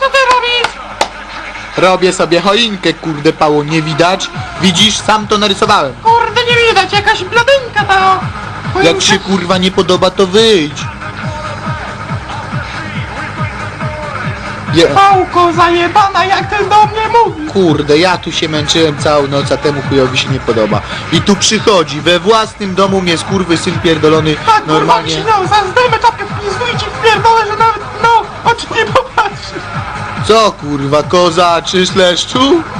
Co ty robisz? Robię sobie choinkę, kurde pało, nie widać? Widzisz, sam to narysowałem. Kurde, nie widać, jakaś bladynka ta. Jak się kurwa nie podoba, to wyjdź. Je, Pałko zajebana, jak ty do mnie mówisz? kurde, ja tu się męczyłem całą noc, a temu chujowi się nie podoba. I tu przychodzi, we własnym domu mnie skurwy syn pierdolony, Tak, kurwa, mi normalnie. się no, zaraz zdejmę czapkę w pizdu i ci wpierdolę, że nawet, no, oczy nie popatrzy. Co kurwa, koza, czyż leszczu?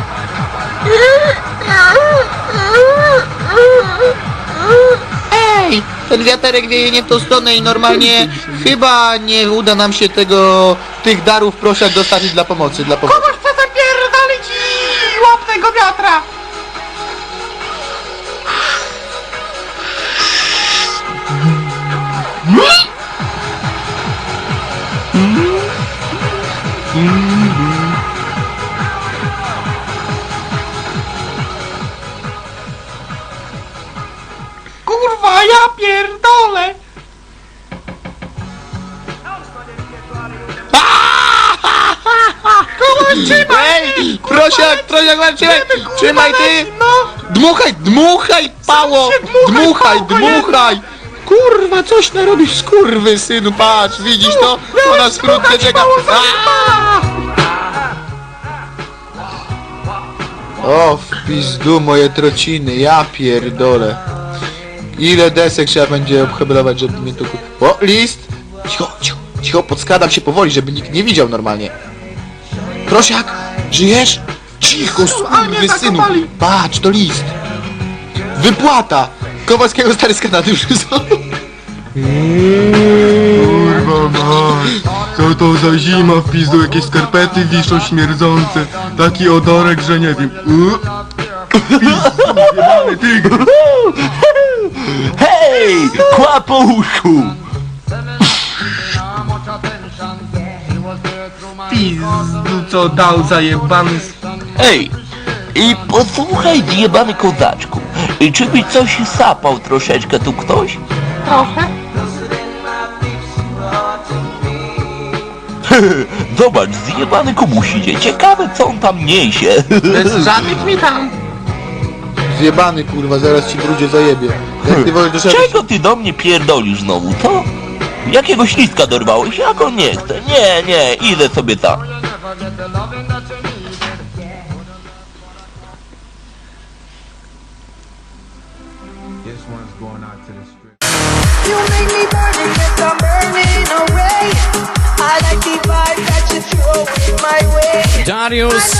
Ten wiaterek wieje nie w tą stronę i normalnie chyba nie uda nam się tego, tych darów prosiak dostarczyć dla pomocy, dla pomocy. Pierdolę! Kogoś trzymaj! Ej, prosiak, prosiak, trzymaj, kurwa, trzymaj ty! No! Dmuchaj, dmuchaj, pało! się dmuchaj, Dmuchaj, pałko dmuchaj! Kurwa, coś narobisz, skurwy synu, patrz, widzisz to? To na skrótkę dmuchać, czeka. pało! O, w pizdu moje trociny, ja pierdolę. Ile desek trzeba będzie obheblować, żeby mnie to... ku- O, list! Cicho, cicho, cicho, podskradam się powoli, żeby nikt nie widział normalnie. Prosiak, żyjesz? Cicho, synu. Patrz, to list. Wypłata! Kowalskiego stary z Kanady już wysłał. Kurwa mać, co to za zima w pizdu, jakieś skarpety wiszą śmierdzące, taki odorek, że nie wiem. Pizdu, jebany tygrys. Kła po łóżku! Pizdu, co dał zajebany s- Ej! I posłuchaj, zjebany kozaczku. I Czy by coś sapał troszeczkę tu ktoś? Trochę. Zobacz, zjebany komuś idzie. Ciekawe, co on tam niesie. Bez żadnych mi tam. Zjebany kurwa, zaraz ci brudzie zajebie. Jak ty wolisz do szafy- Czego ty do mnie pierdolisz znowu, to? Jakiegoś listka dorwałeś? Jak on nie chce? Nie, nie, idę sobie tam. You make me burn and yes, I'm burning away. I like the vibe that you throw in my way. Darius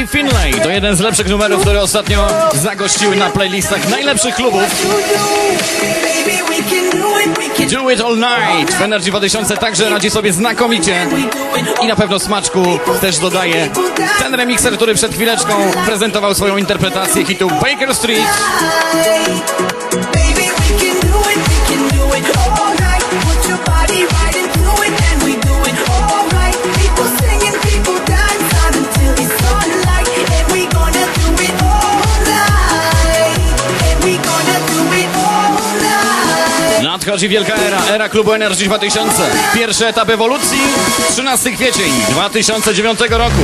i Finlay to jeden z lepszych numerów, które ostatnio zagościły na playlistach najlepszych klubów. Do, it, All Night w Energy 2000 także radzi sobie znakomicie i na pewno smaczku też dodaje ten remikser, który przed chwileczką prezentował swoją interpretację hitu Baker Street. Nadchodzi wielka era, era klubu Energy 2000. Pierwszy etap ewolucji 13 kwiecień 2009 roku.